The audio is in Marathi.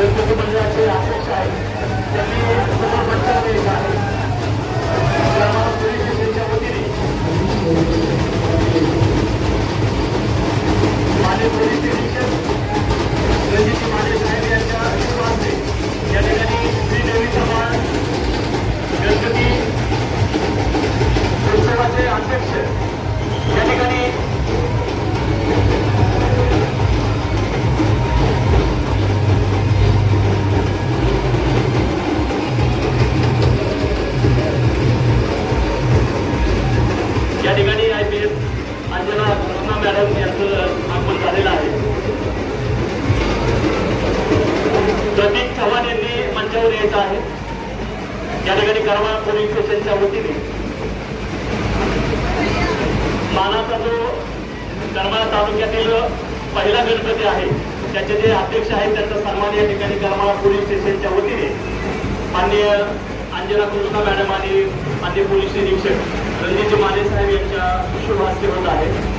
আছে রাশেদ সাহেব या ठिकाणी I P S Anjana Krishna madam यांचं आगमन झालेलं आहे. प्रतीक चव्हाण यांनी मंचावर यायचं आहे. या ठिकाणी करवा पोलीस स्टेशनच्या वतीने. मानाचा जो करमाळा तालुक्यातील पहिला गणपती आहे त्याचे जे अध्यक्ष आहेत त्यांचा सन्मान या ठिकाणी करमाळा पोलीस स्टेशनच्या वतीने. माननीय अंजना कृष्णा मॅडम आणि माननीय पोलीस निरीक्षक रणजित माने यांच्या शुभ होत आहे